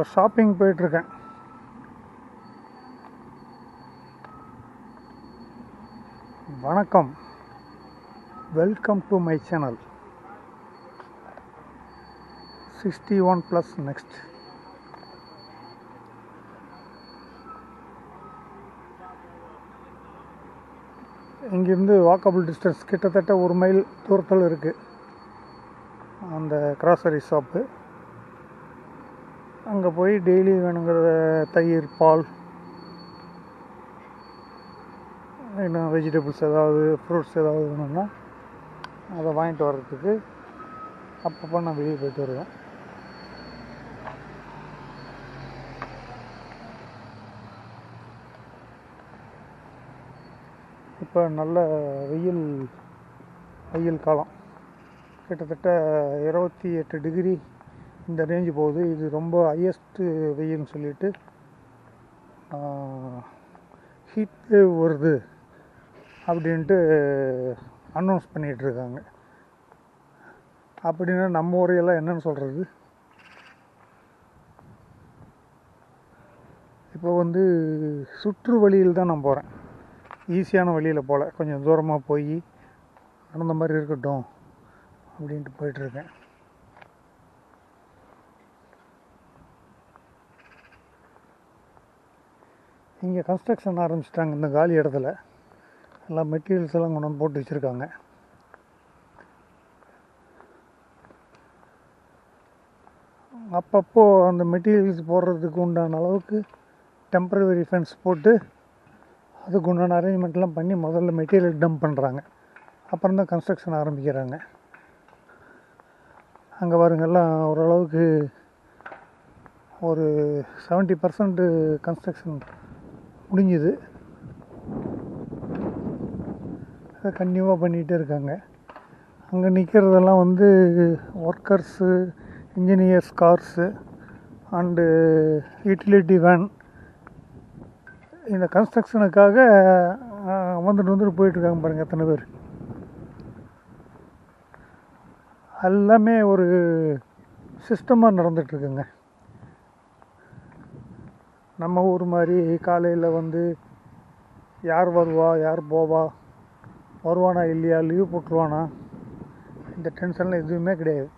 இப்போ ஷாப்பிங் போயிட்டுருக்கேன். வணக்கம். Welcome to my channel sixty one plus next இங்கேருந்து வாக்கபிள் டிஸ்டன்ஸ் கிட்டத்தட்ட ஒரு மைல் தூரத்தில் இருக்குது அந்த கிராசரி ஷாப்பு அங்கே போய் டெய்லி வேணுங்கிற தயிர் பால் இன்னும் வெஜிடபிள்ஸ் ஏதாவது ஃப்ரூட்ஸ் ஏதாவது வேணும்னா அதை வாங்கிட்டு வர்றதுக்கு அப்பப்போ நான் வெளியே போயிட்டு வருவேன். இப்போ நல்ல வெயில் வெயில் காலம். கிட்டத்தட்ட இருபத்தி எட்டு டிகிரி இந்த ரேஞ்சு போகுது. இது ரொம்ப ஹையஸ்ட்டு வெயில்னு சொல்லிட்டு ஹீட் வேவ் வருது அப்படின்ட்டு அனௌன்ஸ் பண்ணிகிட்டு இருக்காங்க. அப்படின்னா நம்ம ஊரையெல்லாம் என்னன்னு சொல்கிறது இப்போ வந்து சுற்று வழியில் தான் நான் போகிறேன் ஈஸியான வழியில் போகல கொஞ்சம் தூரமாக போய் நடந்த மாதிரி இருக்கட்டும் அப்படின்ட்டு போயிட்டுருக்கேன் இங்கே கன்ஸ்ட்ரக்ஷன் ஆரம்பிச்சிட்டாங்க இந்த காலி இடத்துல. எல்லாம் மெட்டீரியல்ஸ் எல்லாம் கொண்டு வந்து போட்டு வச்சுருக்காங்க. அப்பப்போ அந்த மெட்டீரியல்ஸ் போடுறதுக்கு உண்டான அளவுக்கு டெம்பரவரி ஃபென்ஸ் போட்டு அதுக்கு உண்டான அரேஞ்ச்மெண்ட்லாம் பண்ணி முதல்ல மெட்டீரியல் டம்ப் பண்ணுறாங்க அப்புறம் தான் கன்ஸ்ட்ரக்ஷன் ஆரம்பிக்கிறாங்க. அங்கே பாருங்கெல்லாம் ஓரளவுக்கு ஒரு செவன்ட்டி பர்சன்ட்டு கன்ஸ்ட்ரக்ஷன் முடிஞ்சுது அதை கன்டினியூவாக பண்ணிகிட்டே இருக்காங்க. அங்கே நிற்கிறதெல்லாம் வந்து workers engineers cars and utility van இந்த கன்ஸ்ட்ரக்ஷனுக்காக வந்துட்டு வந்துட்டு போயிட்டுருக்காங்க பாருங்கள் எத்தனை பேர். எல்லாமே ஒரு சிஸ்டமாக நடந்துகிட்ருக்குங்க நம்ம ஊர் மாதிரி காலையில் வந்து யார் வருவா யார் போவா வருவானா இல்லையா லீவ் போட்டுருவானா இந்த டென்ஷன்லாம் எதுவுமே கிடையாது.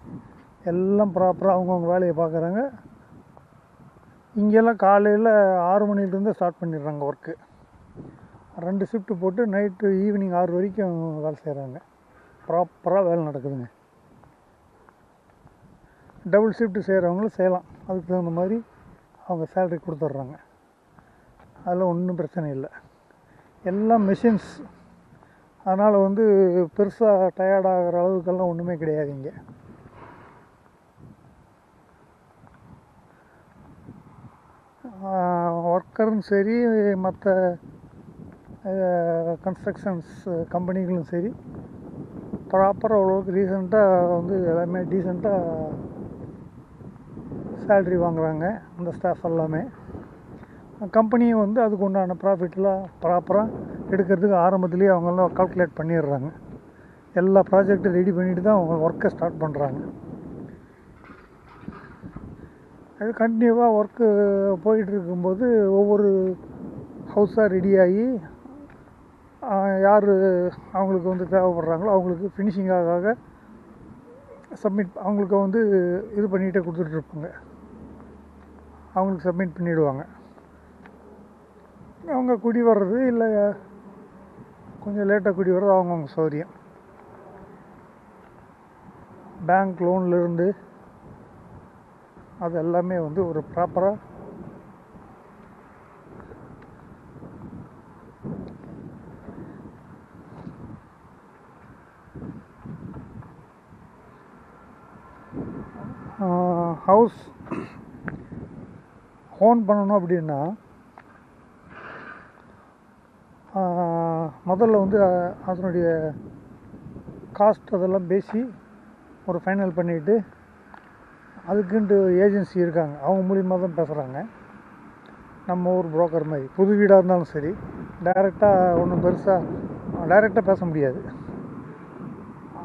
எல்லாம் ப்ராப்பராக அவங்கவுங்க வேலையை பார்க்குறாங்க. இங்கெல்லாம் காலையில் ஆறு மணிலேருந்து ஸ்டார்ட் பண்ணிடுறாங்க ஒர்க்கு ரெண்டு ஷிஃப்ட்டு போட்டு நைட்டு ஈவினிங் ஆறு வரைக்கும் வேலை செய்கிறாங்க ப்ராப்பராக வேலை நடக்குதுங்க. டபுள் ஷிஃப்ட்டு செய்கிறவங்களும் செய்யலாம். அதுக்கு தகுந்த மாதிரி அவங்க சேலரி கொடுத்துட்றாங்க. அதில் ஒன்றும் பிரச்சனை இல்லை. எல்லாம் மிஷின்ஸ் அதனால் வந்து பெருசாக டயர்டாகிற அளவுக்கெல்லாம் ஒன்றுமே கிடையாது இங்கே. ஒர்க்கரும் சரி மற்ற கன்ஸ்ட்ரக்ஷன்ஸ் கம்பெனிகளும் சரி. ப்ராப்பராக அவ்வளோவுக்கு ரீசெண்டாக வந்து எல்லாமே டீசெண்டாக சேல்ரி வாங்குகிறாங்க அந்த ஸ்டாஃப் எல்லாமே. கம்பெனியும் வந்து அதுக்கு உண்டான ப்ராஃபிட்லாம் ப்ராப்பராக எடுக்கிறதுக்கு ஆரம்பத்துலேயே அவங்கெல்லாம் கால்குலேட் பண்ணிடுறாங்க. எல்லா ப்ராஜெக்டும் ரெடி பண்ணிட்டு தான் அவங்க ஒர்க்கை ஸ்டார்ட் பண்ணுறாங்க அது கண்டினியூவாக ஒர்க்கு போயிட்டு இருக்கும்போது ஒவ்வொரு ஹவுஸாக ரெடியாகி யார் அவங்களுக்கு வந்து தேவைப்படுறாங்களோ அவங்களுக்கு ஃபினிஷிங்காக சப்மிட் அவங்களுக்கு வந்து இது பண்ணிகிட்டே கொடுத்துட்ருப்பாங்க அவங்களுக்கு சப்மிட் பண்ணிவிடுவாங்க அவங்க குடி வர்றது இல்லை கொஞ்சம் லேட்டாக குடி வர்றது அவங்கவுங்க சௌரியம். பேங்க் லோன்லேருந்து அது எல்லாமே வந்து ஒரு ப்ராப்பராக ஃபோன் பண்ணணும் அப்படின்னா முதல்ல வந்து அதனுடைய காஸ்ட் அதெல்லாம் பேசி ஒரு ஃபைனல் பண்ணிவிட்டு அதுக்குன்ட்டு ஏஜென்சி இருக்காங்க. அவங்க மூலியமாக தான் பேசுகிறாங்க நம்ம ஊர் புரோக்கர் மாதிரி. புது வீடாக இருந்தாலும் சரி டைரெக்டாக ஒன்றும் பெருசாக டைரெக்டாக பேச முடியாது.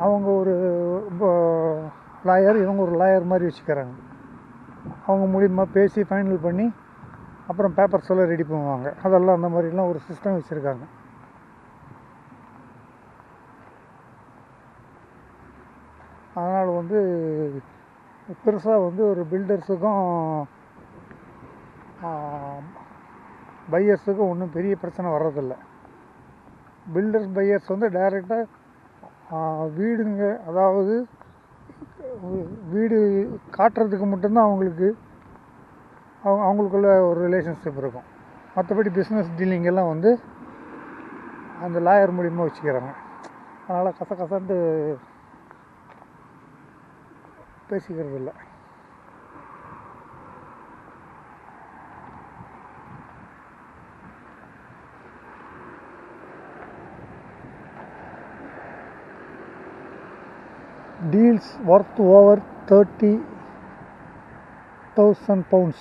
அவங்க ஒரு லாயர் இவங்க ஒரு லாயர் மாதிரி வச்சுக்கிறாங்க. அவங்க மூலியமாக பேசி ஃபைனல் பண்ணி அப்புறம் பேப்பர்ஸ் எல்லாம் ரெடி பண்ணுவாங்க. அதெல்லாம் அந்த மாதிரிலாம் ஒரு சிஸ்டம் வச்சுருக்காங்க. அதனால் வந்து பெருசாக வந்து ஒரு பில்டர்ஸுக்கும் பையர்ஸுக்கும் ஒன்றும் பெரிய பிரச்சனை வர்றதில்ல. பில்டர்ஸ் பையர்ஸ் வந்து டைரெக்டாக வீடுங்க அதாவது வீடு காட்டுறதுக்கு மட்டும்தான் அவங்களுக்கு அவங்க அவங்களுக்குள்ள ஒரு ரிலேஷன்ஷிப் இருக்கும். மற்றபடி பிஸ்னஸ் டீலிங் எல்லாம் வந்து அந்த லாயர் மூலியமாக வச்சுக்கிறாங்க. அதனால் கச கசன்ட்டு பேசிக்கிறது இல்லை deals worth over 30,000 pounds.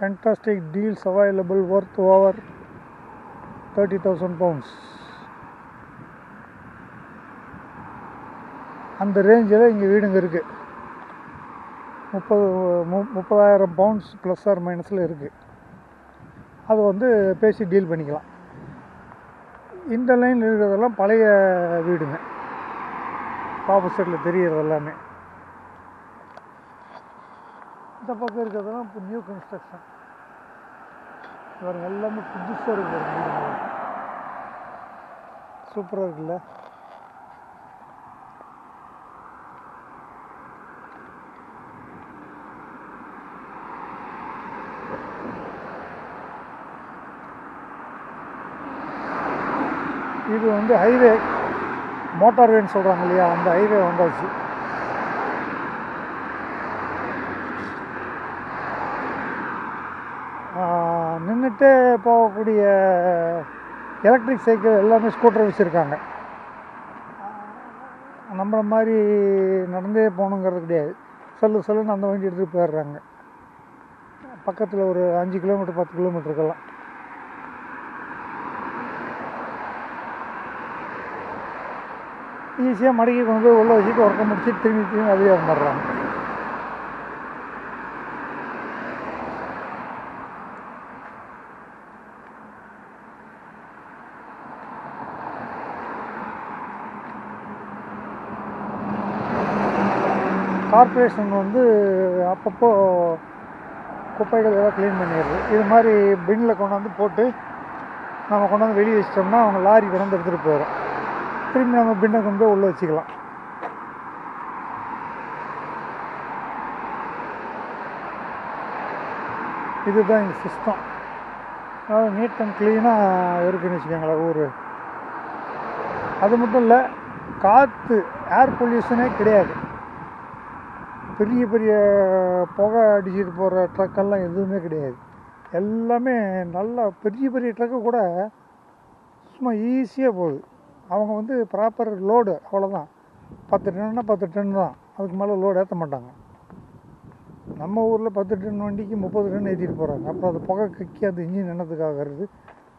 Fantastic deals available worth over 30,000 pounds. அந்த ரேஞ்சில் இங்கே வீடுங்க இருக்குது முப்பது மு- முப்பதாயிரம் பவுண்ட்ஸ் ப்ளஸ் ஆர் மைனஸில் இருக்குது அது வந்து பேசி டீல் பண்ணிக்கலாம் இந்த லைனில் இருக்கிறதெல்லாம் பழைய வீடுங்க. ஆப்போசிட்டில் தெரியறது எல்லாமே. இந்த பக்கம் இருக்கிறதெல்லாம் இப்போ நியூ கன்ஸ்ட்ரக்ஷன் இவர் எல்லாமே புதுசாக இருக்கிற சூப்பராக இருக்குல்ல? இது வந்து ஹைவே மோட்டார் வேன்னு சொல்கிறாங்க இல்லையா? அந்த ஹைவே வந்தாச்சு. நின்றுட்டு போகக்கூடிய எலக்ட்ரிக் சைக்கிள் எல்லாமே ஸ்கூட்டர் வச்சுருக்காங்க. நம்மள மாதிரி நடந்தே போகணுங்கிறது கிடையாது. சொல்லு சொல்லுன்னு அந்த வண்டி எடுத்துகிட்டு போயிடுறாங்க. பக்கத்தில் ஒரு அஞ்சு கிலோமீட்டர் பத்து கிலோமீட்டருக்கெல்லாம் ஈஸியாக மடக்கி கொண்டு போய் உள்ளே வச்சுட்டு ஒர்க்கை முடிச்சுட்டு திரும்பி திரும்பி அதுவே வந்துடுறாங்க கார்ப்பரேஷன் வந்து அப்பப்போ குப்பைகள் எல்லாம் க்ளீன் பண்ணிடுது. இது மாதிரி பின்னில் கொண்டாந்து போட்டு நம்ம கொண்டாந்து வெளியே வச்சிட்டோம்னா அவங்க லாரி கொண்டாந்து எடுத்துகிட்டு போயிடும். திரும்பி நம்ம பின்னை கொண்டு போய் உள்ளே வச்சுக்கலாம். இதுதான் இந்த சிஸ்டம் அதாவது நீட் அண்ட் க்ளீனாக இருக்குன்னு வச்சுக்கோங்களேன் ஊர். அது மட்டும் இல்லை காற்று ஏர் பொல்யூஷனே கிடையாது. பெரிய பெரிய புகை அடிச்சுட்டு போகிற ட்ரக்கெல்லாம் எதுவுமே கிடையாது. எல்லாமே நல்லா பெரிய பெரிய ட்ரக்கு கூட சும்மா ஈஸியாக போகுது. அவங்க வந்து ப்ராப்பர் லோடு அவ்வளோதான் பத்து டன்னா பத்து டன் தான். அதுக்கு மேலே லோடு ஏற்ற மாட்டாங்க. நம்ம ஊரில் பத்து டன் வண்டிக்கு முப்பது டன் ஏற்றிட்டு போகிறாங்க அப்புறம் அது புகை கக்கி அந்த இன்ஜின் என்னத்துக்காக வருது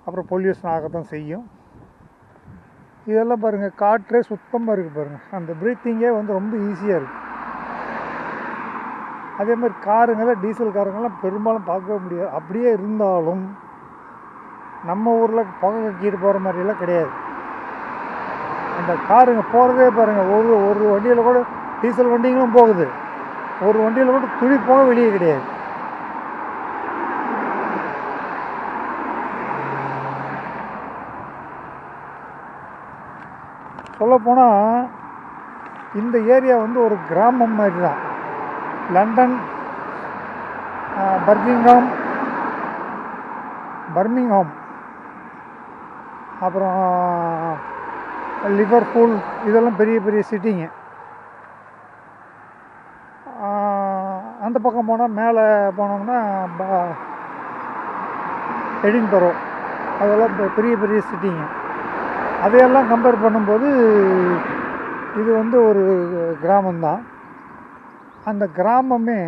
அப்புறம் பொல்யூஷன் ஆகத்தான் செய்யும். இதெல்லாம் பாருங்கள் காற்றே சுத்தமாக இருக்குது பாருங்கள் அந்த ப்ரீத்திங்கே வந்து ரொம்ப ஈஸியாக இருக்குது அதே மாதிரி காருங்கெல்லாம் டீசல் காருங்கெல்லாம் பெரும்பாலும் பார்க்கவே முடியாது. அப்படியே இருந்தாலும் நம்ம ஊரில் புகை கக்கிட்டு போகிற மாதிரியெல்லாம் கிடையாது. காருங்க போகிறதே பாருங்கள் ஒரு ஒரு வண்டியில் கூட டீசல் வண்டிங்களும் போகுது. ஒரு வண்டியில் கூட துணி போக வெளியே கிடையாது. சொல்லப்போனால் இந்த ஏரியா வந்து ஒரு கிராமம் மாதிரி தான் லண்டன் பர்மிங்ஹாம் பர்மிங்ஹாம் அப்புறம் லிவர்பூல் இதெல்லாம் பெரிய பெரிய சிட்டிங்க. அந்த பக்கம் போனால் மேலே போனோம்னா எடின்பரோ. அதெல்லாம் பெரிய பெரிய சிட்டிங்க. அதையெல்லாம் கம்பேர் பண்ணும்போது இது வந்து ஒரு கிராமம்தான். அந்த கிராமமே